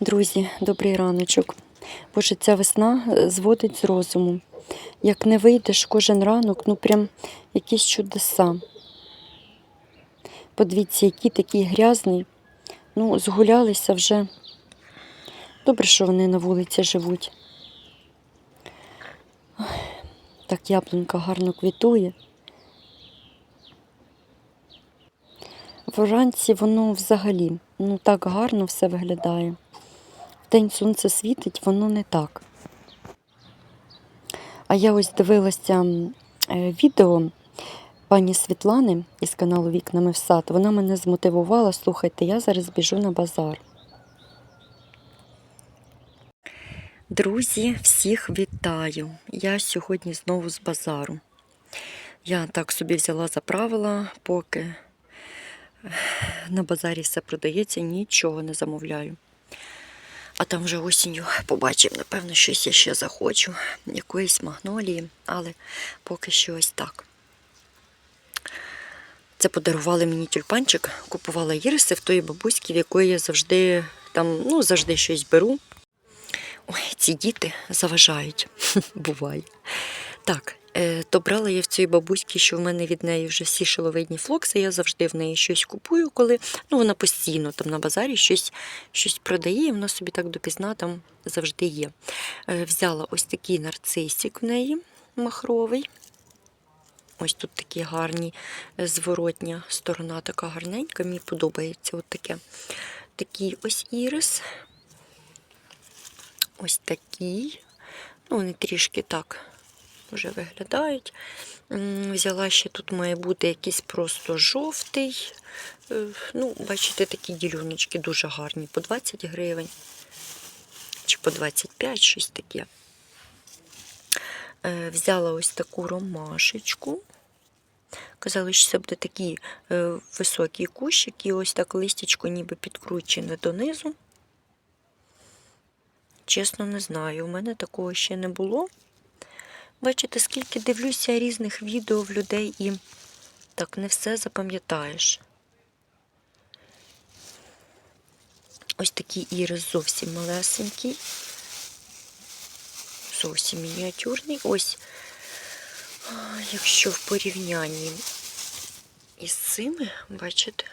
Друзі, добрий раночок. Боже, ця весна е, зводить з розуму. Як не вийдеш кожен ранок, ну прям якісь чудеса. Подивіться, який такий грязний. Ну, згулялися вже. Добре, що вони на вулиці живуть. Так яблунька гарно квітує. Вранці воно взагалі ну так гарно все виглядає. Вдень сонце світить, воно не так. А я ось дивилася е, відео пані Світлани із каналу Вікнами в сад. Вона мене змотивувала. Слухайте, я зараз біжу на базар. Друзі, всіх вітаю! Я сьогодні знову з базару. Я так собі взяла за правила, поки на базарі все продається, нічого не замовляю. А там вже осінню побачив, напевно, щось я ще захочу, якоїсь магнолії, але поки що ось так. Це подарували мені тюльпанчик, купувала іриси в тої бабуськи, в якої я завжди там, ну, завжди щось беру. Ой, ці діти заважають, буває. Так, то брала я в цій бабуськи, що в мене від неї вже всі шиловидні флокси. Я завжди в неї щось купую, коли ну, вона постійно там на базарі щось, щось продає, і вона собі так допізна там завжди є. Е, взяла ось такий нарцисик в неї махровий. Ось тут такі гарні е, зворотня сторона, така гарненька. Мені подобається от таке. Такий ось ірис. Ось такий. Ну, вони трішки так вже виглядають. Взяла ще тут має бути якийсь просто жовтий. Е, Ну, бачите, такі ділюночки дуже гарні, по 20 гривень. Чи по 25, щось таке. Е, Взяла ось таку ромашечку. Казали, що це буде такий е, високий кущик, і ось так листячко ніби підкручене донизу. Чесно, не знаю. У мене такого ще не було. Бачите, скільки дивлюся різних відео в людей і так не все запам'ятаєш. Ось такий ірис зовсім малесенький. Зовсім мініатюрний. Ось, якщо в порівнянні із цими, бачите,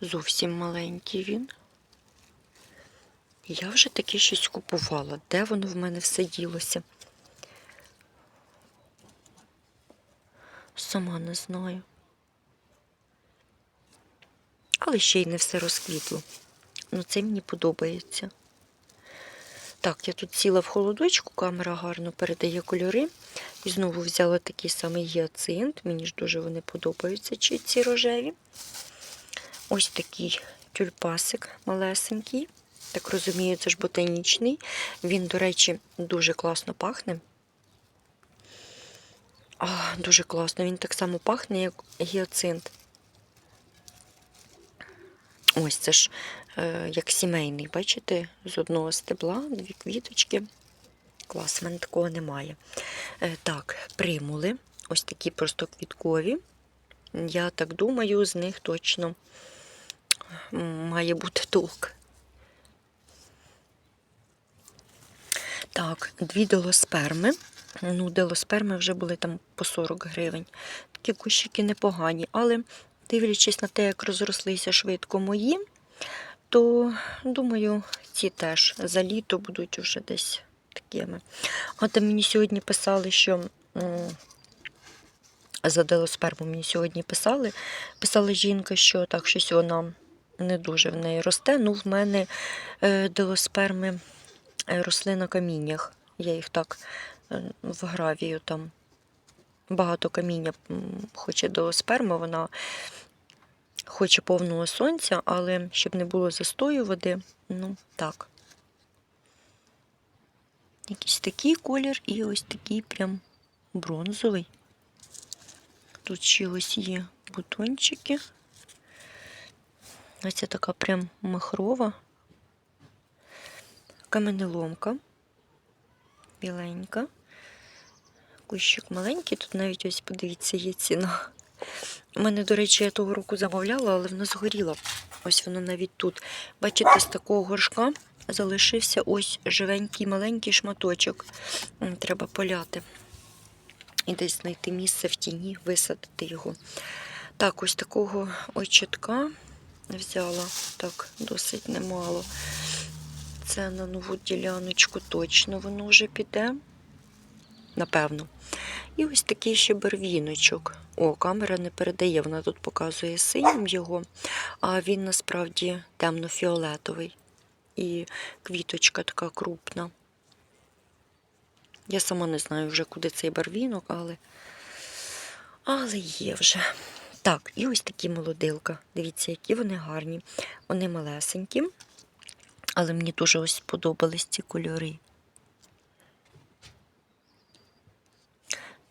зовсім маленький він. Я вже таке щось купувала. Де воно в мене все ділося? Сама не знаю. Але ще й не все розквітло. Ну, це мені подобається. Так, я тут сіла в холодочку, камера гарно передає кольори. І знову взяла такий самий гіацинт. Мені ж дуже вони подобаються, чи ці рожеві. Ось такий тюльпасик малесенький. Так розумію, це ж ботанічний. Він, до речі, дуже класно пахне. А, дуже класно. Він так само пахне, як гіацинт. Ось це ж е, як сімейний, бачите, з одного стебла, дві квіточки. Клас, в мене такого немає. Е, так, примули. Ось такі просто квіткові. Я так думаю, з них точно має бути толк. Так, дві долосперми. Ну, делосперми вже були там по 40 гривень. Такі кущики непогані, але дивлячись на те, як розрослися швидко мої, то думаю, ці теж за літо будуть вже десь такими. А там мені сьогодні писали, що за делосперму мені сьогодні писали. Писала жінка, що так щось вона не дуже в неї росте. Ну, в мене е, делосперми е, росли на каміннях. Я їх так в гравію там багато каміння хоче до сперми, вона хоче повного сонця, але щоб не було застою води, ну так. Якийсь такий колір і ось такий прям бронзовий. Тут ще ось є бутончики. Ось така прям махрова. Каменеломка. Біленька. Кущик маленький, тут навіть ось, подивіться, є ціна. У мене, до речі, я того року замовляла, але вона згоріла. Ось воно навіть тут. Бачите, з такого горшка залишився ось живенький маленький шматочок. Треба поляти. І десь знайти місце в тіні, висадити його. Так, ось такого очітка взяла. Так, досить немало. Це на нову діляночку точно воно вже піде. Напевно. І ось такий ще барвіночок. О, камера не передає, вона тут показує синім його, а він насправді темно-фіолетовий. І квіточка така крупна. Я сама не знаю вже, куди цей барвінок, але, але є вже. Так, і ось такі молодилка. Дивіться, які вони гарні. Вони малесенькі, але мені дуже ось сподобались ці кольори.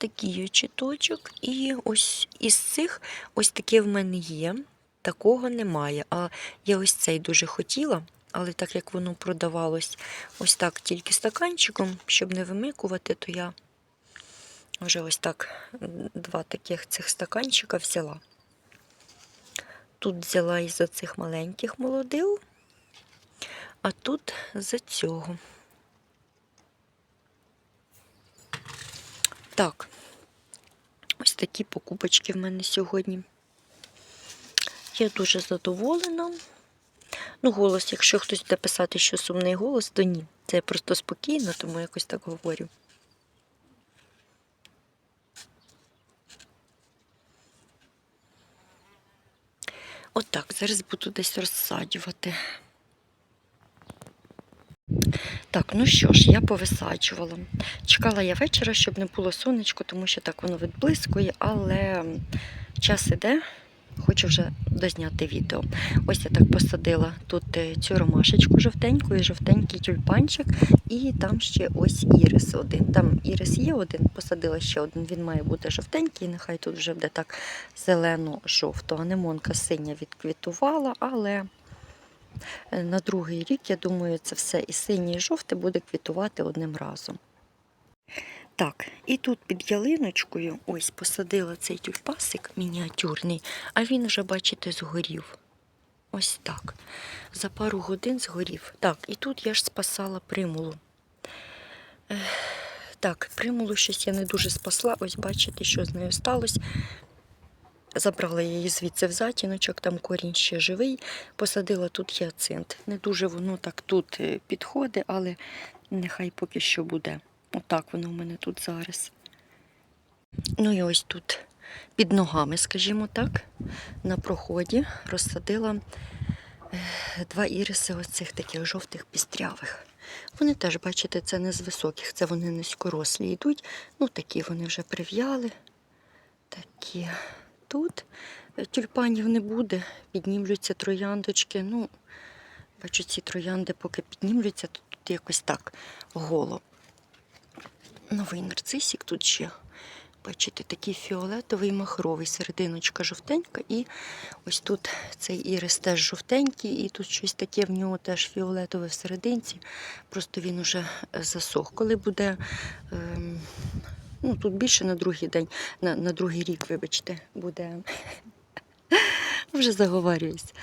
Такий очіточок. І ось із цих ось таке в мене є. Такого немає. А я ось цей дуже хотіла, але так як воно продавалось ось так тільки стаканчиком, щоб не вимикувати, то я вже ось так два таких цих стаканчика взяла. Тут взяла із-за цих маленьких молодил, а тут за цього. Так, такі покупочки в мене сьогодні. Я дуже задоволена. Ну, голос, якщо хтось буде писати, що сумний голос, то ні. Це я просто спокійно, тому якось так говорю. Отак, зараз буду десь розсаджувати. Так, ну що ж, я повисаджувала. Чекала я вечора, щоб не було сонечко, тому що так воно відблискує, але час іде, хочу вже дозняти відео. Ось я так посадила тут е, цю ромашечку жовтеньку і жовтенький тюльпанчик, і там ще ось ірис один. Там ірис є один, посадила ще один. Він має бути жовтенький, нехай тут вже буде так зелено-жовто. Анемонка синя відквітувала, але на другий рік, я думаю, це все і синє, і жовте буде квітувати одним разом. Так, і тут під ялиночкою ось посадила цей тюльпасик мініатюрний, а він вже, бачите, згорів. Ось так. За пару годин згорів. Так, і тут я ж спасала примулу. Так, примулу щось я не дуже спасла. Ось бачите, що з нею сталося. Забрала її звідси в затіночок, там корінь ще живий. Посадила тут гіацинт. Не дуже воно так тут е, підходить, але нехай поки що буде. Отак воно в мене тут зараз. Ну і ось тут під ногами, скажімо так, на проході розсадила е, два іриси ось цих таких жовтих пістрявих. Вони теж, бачите, це не з високих, це вони низькорослі йдуть. Ну, такі вони вже прив'яли. Такі тут е, тюльпанів не буде, піднімлються трояндочки. Ну, бачу, ці троянди, поки піднімлються, то тут якось так голо. Новий нарцисик тут ще. Бачите, такий фіолетовий махровий, серединочка жовтенька, і ось тут цей ірис теж жовтенький, і тут щось таке в нього теж фіолетове в. Просто він уже засох. Коли буде, ем, ну тут більше на другий день, на, на другий рік, вибачте, буде. Вже заговорююсь.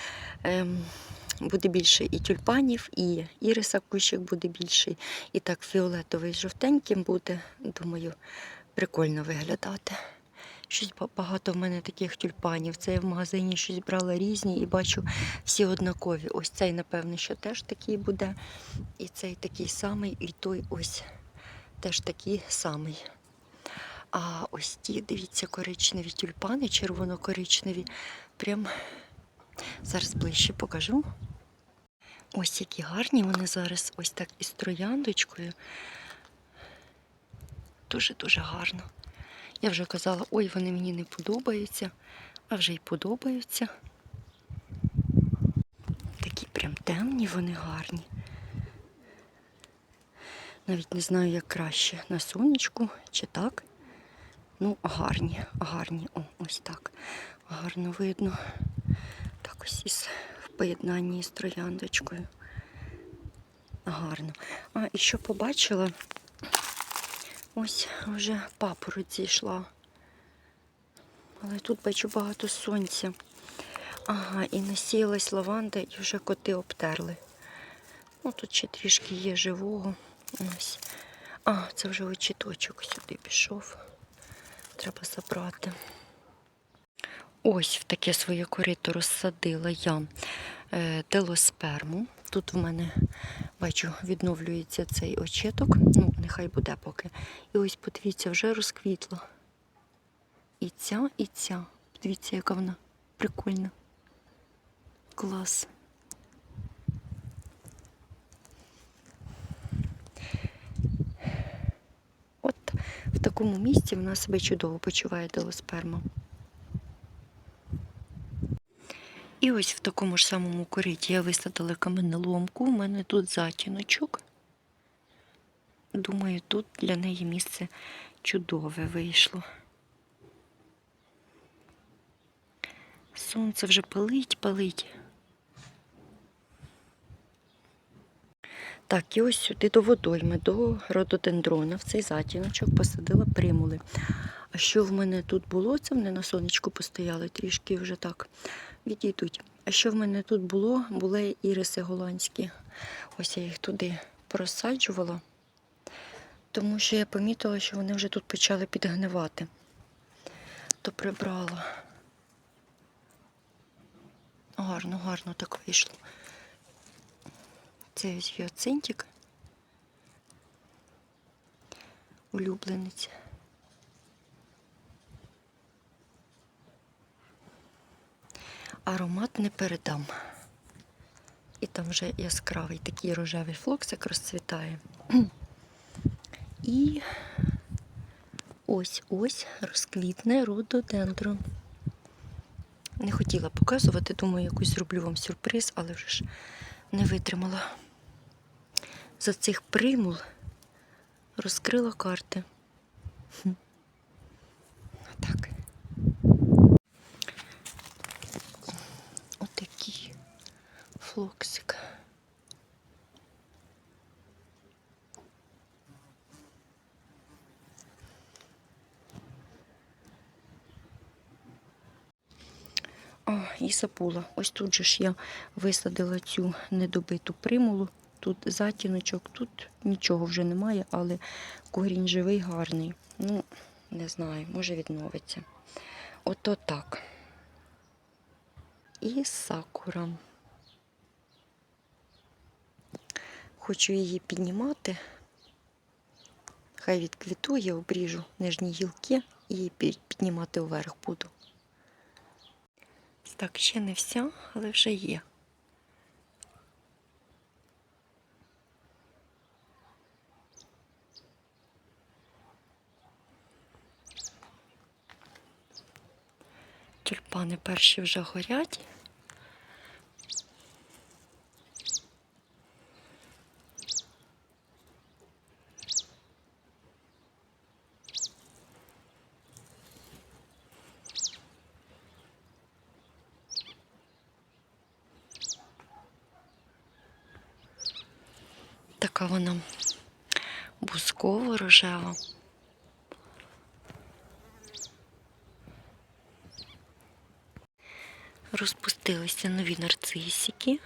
Ем, буде більше і тюльпанів, і іриса кущик буде більший. І так фіолетовий жовтеньким буде, думаю, прикольно виглядати. Щось багато в мене таких тюльпанів. Це я в магазині щось брала різні і бачу всі однакові. Ось цей, напевно, що теж такий буде. І цей такий самий, і той ось теж такий самий. А ось ті, дивіться, коричневі тюльпани, червоно-коричневі. Прям зараз ближче покажу. Ось які гарні вони зараз, ось так із трояндочкою. Дуже-дуже гарно. Я вже казала, ой, вони мені не подобаються, а вже й подобаються. Такі прям темні, вони гарні. Навіть не знаю, як краще на сонечку чи так. Ну, гарні, гарні. О, ось так. Гарно видно. Так ось із в поєднанні з трояндочкою. Гарно. А, і що побачила? Ось вже папороть зійшла. Але тут бачу багато сонця. Ага, і насіялась лаванда, і вже коти обтерли. Ну, тут ще трішки є живого. Ось. А, це вже очіточок сюди пішов. Треба забрати. Ось в таке своє корито розсадила я е, телосперму. Тут в мене, бачу, відновлюється цей очіток. Ну, нехай буде поки. І ось подивіться, вже розквітло. І ця, і ця. Подивіться, яка вона прикольна. Клас. От в такому місці вона себе чудово почуває телосперма. І ось в такому ж самому кориті я висадила каменоломку. У мене тут затіночок. Думаю, тут для неї місце чудове вийшло. Сонце вже палить, палить. Так, і ось сюди до водойми, до рододендрона, в цей затіночок посадила примули. А що в мене тут було? Це вони на сонечку постояли, трішки вже так відійдуть. А що в мене тут було? Були іриси голландські. Ось я їх туди просаджувала, тому що я помітила, що вони вже тут почали підгнивати. То прибрала. Гарно, гарно так вийшло. Це ось гіацинтик. Улюбленець. Аромат не передам. І там вже яскравий такий рожевий флоксик розцвітає. І ось ось розквітне рододендрон. Не хотіла показувати, думаю, якусь зроблю вам сюрприз, але вже ж не витримала. За цих примул розкрила карти. Хм. Так. Отакий флоксик. І забула. Ось тут же ж я висадила цю недобиту примулу. Тут затіночок, тут нічого вже немає, але корінь живий, гарний. Ну, не знаю, може відновиться. Ото так. І сакура. Хочу її піднімати. Хай відквітує, обріжу нижні гілки і пі- піднімати вверх буду. Так, ще не вся, але вже є. Тюльпани перші вже горять. Така вона бусково рожева. Розпустилися нові нарцисики.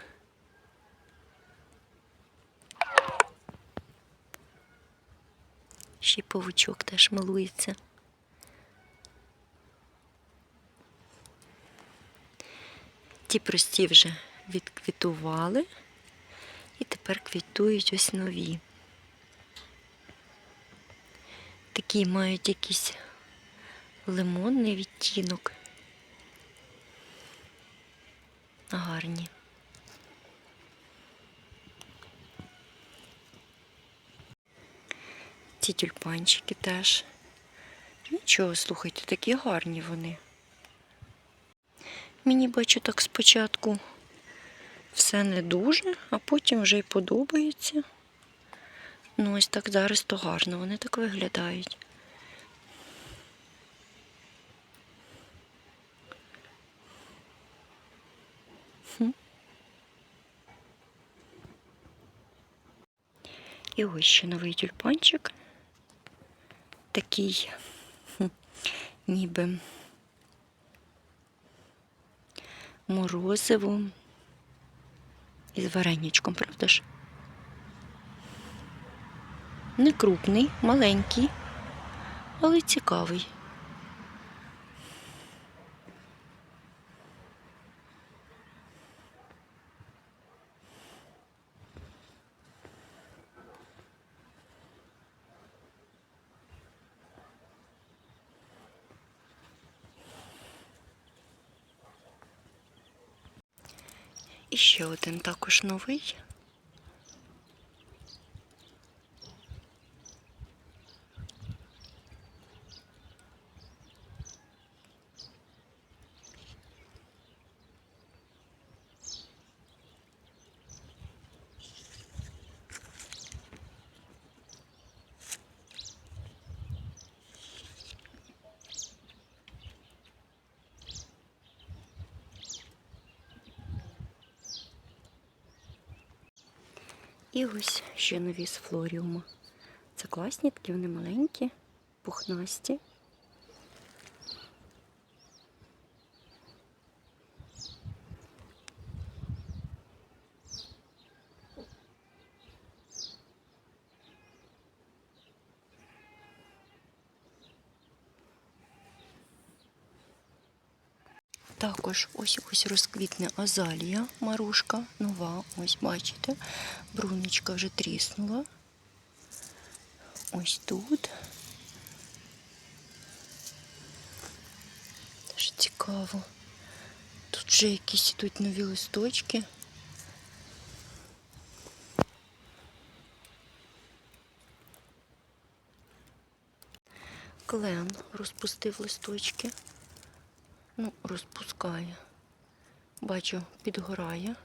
Ще й павучок теж милується. Ті прості вже відквітували. І тепер квітують ось нові. Такі мають якийсь лимонний відтінок. Гарні. Ці тюльпанчики теж. Нічого, слухайте, такі гарні вони. Мені бачу так спочатку все не дуже, а потім вже й подобається. Ну, ось так зараз то гарно, вони так виглядають. І ось ще новий тюльпанчик. Такий, ніби морозиво із вареничком, правда ж? Не крупний, маленький, але цікавий. І ще один також новий. І ось ще нові з флоріума. Це класні, такі вони маленькі, пухнасті. Також ось ось розквітне азалія, марушка, нова. Ось бачите, брунечка вже тріснула. Ось тут. Теж цікаво. Тут вже якісь ідуть нові листочки. Клен розпустив листочки. Ну, розпускає. Бачу, підгорає.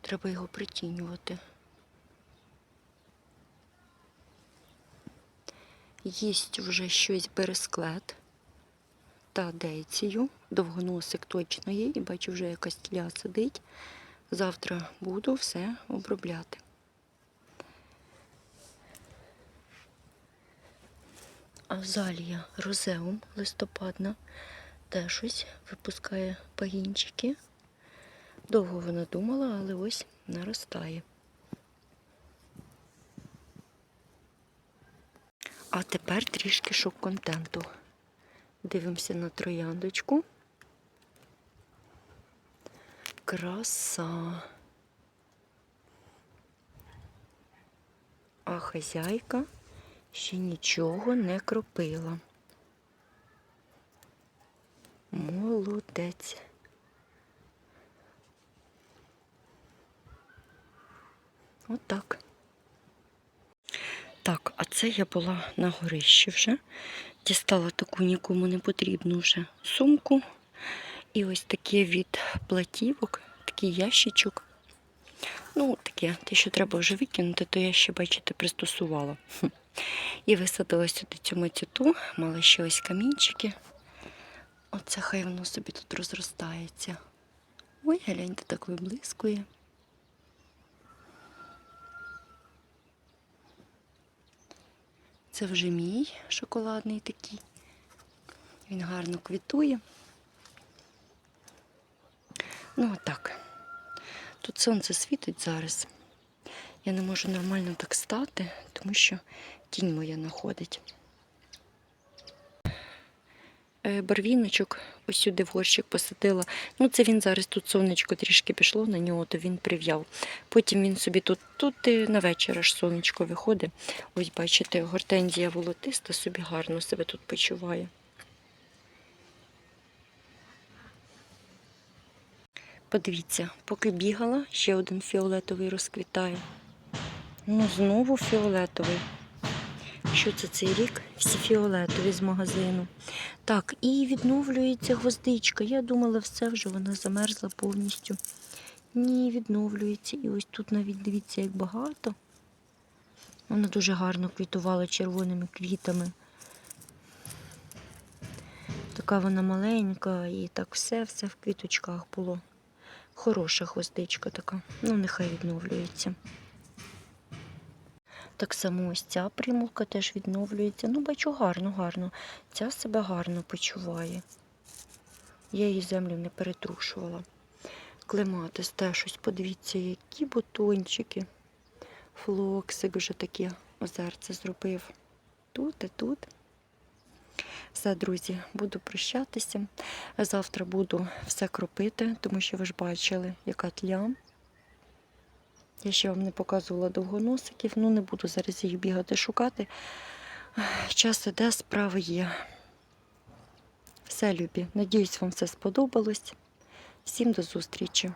Треба його притінювати. Їсть вже щось бересклет та дейцію. Довгоносик точно є. І бачу, вже якась тля сидить. Завтра буду все обробляти. Азалія розеум листопадна теж ось випускає пагінчики. Довго вона думала, але ось наростає. А тепер трішки шок-контенту. Дивимося на трояндочку. Краса. А хазяйка ще нічого не кропила. Молодець. Отак. Так, а це я була на горищі вже. Дістала таку нікому не потрібну вже сумку. І ось таке від платівок, такий ящичок. Ну, таке, те, що треба вже викинути, то я ще, бачите, пристосувала. І висадила сюди цю мацюту, мала ще ось камінчики. Оце хай воно собі тут розростається. Ой, гляньте, так виблискує. Це вже мій шоколадний такий. Він гарно квітує. Ну, отак. Тут сонце світить зараз. Я не можу нормально так стати, тому що тінь моя находить. Е, Барвіночок ось сюди в горщик посадила. Ну, це він зараз тут сонечко трішки пішло на нього, то він прив'яв. Потім він собі тут, тут і на вечір аж сонечко виходить. Ось, бачите, гортензія волотиста собі гарно себе тут почуває. Подивіться, поки бігала, ще один фіолетовий розквітає. Ну, знову фіолетовий. Що це цей рік? Всі фіолетові з магазину. Так, і відновлюється гвоздичка. Я думала, все вже вона замерзла повністю. Ні, відновлюється. І ось тут навіть дивіться, як багато. Вона дуже гарно квітувала червоними квітами. Така вона маленька і так все-все в квіточках було. Хороша гвоздичка така. Ну, нехай відновлюється. Так само ось ця примулка теж відновлюється. Ну, бачу, гарно, гарно. Ця себе гарно почуває. Я її землю не перетрушувала. Клематис теж ось, подивіться, які бутончики. Флоксик вже таке озерце зробив тут і тут. Все, друзі, буду прощатися. Завтра буду все кропити, тому що ви ж бачили, яка тля. Я ще вам не показувала довгоносиків, ну не буду зараз їх бігати шукати. Час іде, справи є. Все, любі. Надіюсь, вам все сподобалось. Всім до зустрічі!